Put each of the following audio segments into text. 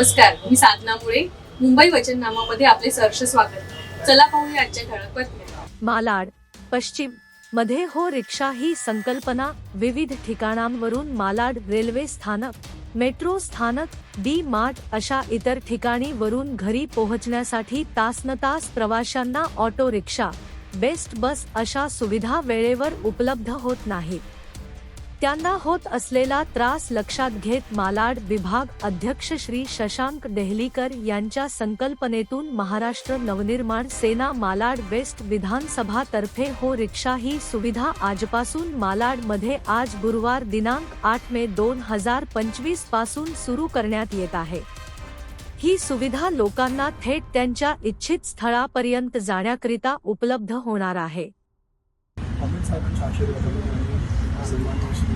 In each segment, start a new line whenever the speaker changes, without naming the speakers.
नमस्कार मी साधना मुळे. मुंबई वचननामामध्ये आपले सहर्ष स्वागत. चला पाहूया आजच्या ठळक बातम्या.
मालाड पश्चिम. मध्ये हो रिक्षा ही संकल्पना विविध ठिकाणांवरून मालाड रेल्वे स्थानक मेट्रो स्थानक डी मार्ट अशा इतर ठिकाणी वरून घरी पोहोचण्यासाठी तासनतास प्रवाशांना ऑटो रिक्षा बेस्ट बस अशा सुविधा वेळेवर उपलब्ध होत नाहीत. त्यांना होत असलेला त्रास लक्षात घेत मालाड विभाग अध्यक्ष श्री शशांक देहलीकर यांच्या संकल्पनेतून महाराष्ट्र नवनिर्माण सेना मालाड वेस्ट विधानसभा तर्फे हो रिक्षा ही सुविधा आजपासून मालाडमध्ये आज गुरुवार दिनांक आठ मे दोन हजार पंचवीसपासून सुरू करण्यात येत आहे. ही सुविधा लोकांना थेट त्यांच्या इच्छित स्थळापर्यंत जाण्याकरिता उपलब्ध होणार आहे.
अमित श्री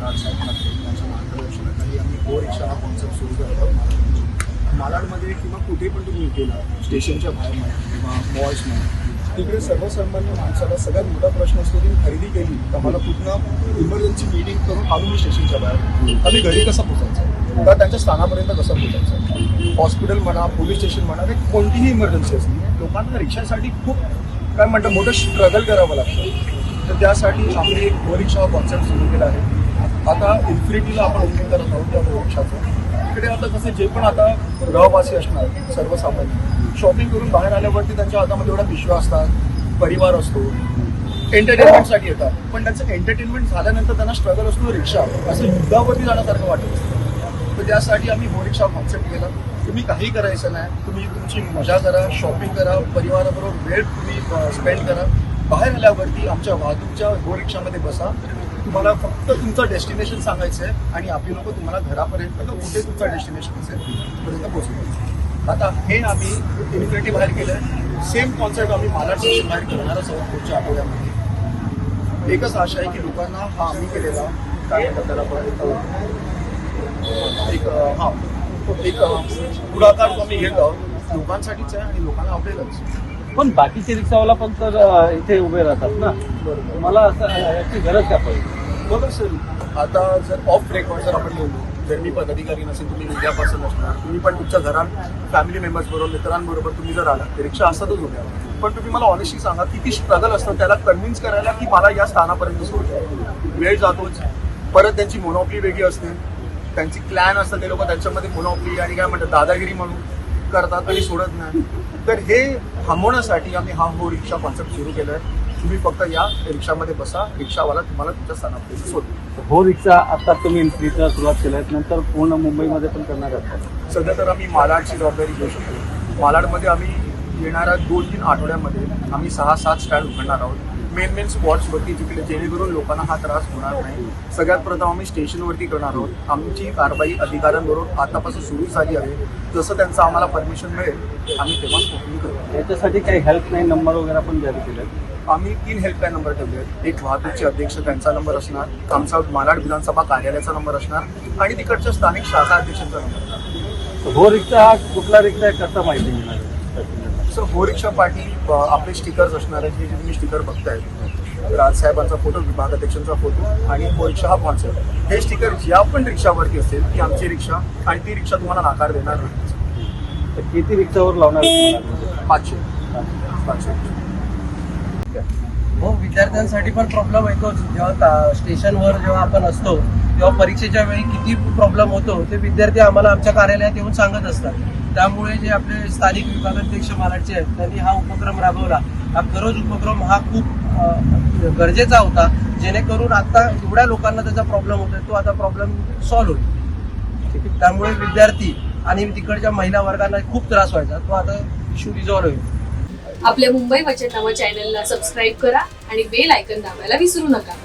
राजसाहेब ठाकरे यांच्या मार्गदर्शनाखाली आम्ही गो रिक्षा हा कॉन्सेप्ट सुरू करत मालाडमध्ये किंवा कुठे पण तुम्ही गेला स्टेशनच्या बाहेर म्हणा किंवा मॉल्स म्हणा तिकडे सर्वसामान्य माणसाला सगळ्यात मोठा प्रश्न असतो की खरेदी केली तर मला कुठनं इमर्जन्सी मीटिंग करून आलो मी स्टेशनच्या बाहेर. आम्ही घरी कसं पोचायचं तर त्यांच्या स्थानापर्यंत कसं पोचायचं हॉस्पिटल म्हणा पोलीस स्टेशन म्हणा कोणतीही इमर्जन्सी असली लोकांना रिक्षासाठी खूप काय म्हणतात मोठं स्ट्रगल करावं लागतं. तर त्यासाठी आम्ही एक गो रिक्षा हा कॉन्सेप्ट सुरू केला आहे. आता इन्फिनिटीला आपण ओपनिंग करत आहोत त्या गो रिक्षाचं इकडे आता कसं जे पण आता ग्रहवासी असणार सर्वसामान्य शॉपिंग करून बाहेर आल्यावरती त्यांच्या हातामध्ये एवढा पिशव्या असतात परिवार असतो एंटरटेनमेंटसाठी येतात. पण त्यांचं एंटरटेनमेंट झाल्यानंतर त्यांना स्ट्रगल असतो रिक्षा असं युद्धावरती जाण्यासारखं वाटत असतं. तर त्यासाठी आम्ही हो रिक्षा कॉन्सेप्ट केला. तुम्ही काही करायचं नाही तुम्ही तुमची मजा करा शॉपिंग करा परिवाराबरोबर वेळ तुम्ही स्पेंड करा. बाहेर आल्यावरती आमच्या वाहतूकच्या गो रिक्षामध्ये बसा तुम्हाला फक्त तुमचं डेस्टिनेशन सांगायचं आहे आणि आपली लोक तुम्हाला घरापर्यंत कुठे तुमचं डेस्टिनेशन असेल तिथपर्यंत पोहोचवायचं आता हे आम्ही इन्फिनिटी बाहेर केलं सेम कॉन्सेप्ट आम्ही मालाड बाहेर करणारच आहोत पुढच्या आठवड्यामध्ये एकच आशा आहे की लोकांना हा आम्ही केलेला कार्यकर्त्याला एक हा एक पुढाकार जो आम्ही घेत आहोत लोकांसाठीच आहे आणि लोकांना आवडेलच
पण बाकीचे रिक्षावाला पण तर इथे उभे राहतात ना.
बरोबर.
मला असं याची गरज का पडली?
बघा सर. आता जर ऑफ रेकॉर्ड जर आपण बोललो जर मी पदाधिकारी नसेल तुम्ही मीडिया पर्सन असणार तुम्ही पण तुमच्या घरात फॅमिली मेंबर्स बरोबर मित्रांबरोबर तुम्ही जर आला तर रिक्षा असतातच उभ्या. पण तुम्ही मला ऑनेस्टली सांगा किती स्ट्रगल असतं त्याला कन्व्हिन्स करायला की मला या स्थानापर्यंत सोडतो वेळ जातोच. परत त्यांची मोनोपली वेगळी असते. त्यांची क्लॅन असतं ते लोक त्यांच्यामध्ये मोनोपली आणि काय म्हणतात दादागिरी म्हणून करतात आणि सोडत नाही. तर हे थांबवण्यासाठी आम्ही हा हो रिक्षा कॉन्सेप्ट सुरू केला आहे तुम्ही फक्त या रिक्षामध्ये बसा. रिक्षावाला तुम्हाला तुमच्या स्थानापर्यंत सोडतो
हो रिक्षा आता तुम्ही इन्फ्रीचा सुरुवात केल्या नंतर पूर्ण मुंबईमध्ये पण करणार आहात.
सध्या तर आम्ही मालाडची जबाबदारी घेऊ शकतो. मालाडमध्ये आम्ही येणाऱ्या दोन तीन आठवड्यामध्ये आम्ही सहा सात स्टँड उघडणार आहोत. मेन मेन स्पॉट्सवरती जिकडे जेणेकरून लोकांना हा त्रास होणार नाही. सगळ्यात प्रथम आम्ही स्टेशनवरती करणार आहोत. आमची कारवाई अधिकाऱ्यांबरोबर आतापासून सुरू झाली आहे. जसं त्यांचं आम्हाला परमिशन मिळेल आम्ही करू.
याच्यासाठी काही हेल्पलाईन नंबर वगैरे पण जारी केले
आम्ही तीन हेल्पलाईन नंबर ठेवले आहेत एक वाहतूकचे अध्यक्ष त्यांचा नंबर असणार. आमचा मालाड विधानसभा कार्यालयाचा नंबर असणार. आणि तिकडच्या स्थानिक शाखा अध्यक्षांचा नंबर असणार
हो रिक्षा हा कुठला रिक्षा आहे कसं माहिती मिळणार?
सर रिक्षा पाठी अ, आपले स्टिकर्स असणार आहेत हे जे तुम्ही स्टिकर बघताय. राजसाहेबांचा फोटो विभागाध्यक्षांचा फोटो आणि हो रिक्षा हा कॉन्सेप्ट हे स्टिकर ज्या पण रिक्षावरती असेल ती आमची रिक्षा आणि ती रिक्षा तुम्हाला नाकार देणार नाही.
तर किती रिक्षावर लावणार?
पाचशे. पाचशे.
हो विद्यार्थ्यांसाठी पण प्रॉब्लेम येतो जेव्हा स्टेशनवर जेव्हा आपण असतो किंवा परीक्षेच्या वेळी किती प्रॉब्लेम होतो ते विद्यार्थी आम्हाला आमच्या कार्यालयात येऊन सांगत असतात. त्यामुळे जे आपले स्थानिक विभागाध्यक्ष मराठचे आहेत त्यांनी हा उपक्रम राबवला. हा खरंच उपक्रम हा खूप गरजेचा होता. जेणेकरून आता एवढ्या लोकांना त्याचा प्रॉब्लेम होतोय तो आता प्रॉब्लेम सॉल्व्ह होईल. त्यामुळे विद्यार्थी आणि तिकडच्या महिला वर्गांना खूप त्रास व्हायचा तो आता इश्यू रिझॉल्व्ह होईल.
आपल्या मुंबई वचननामा चॅनलला सबस्क्राईब करा आणि बेल आयकन दाबायला विसरू नका.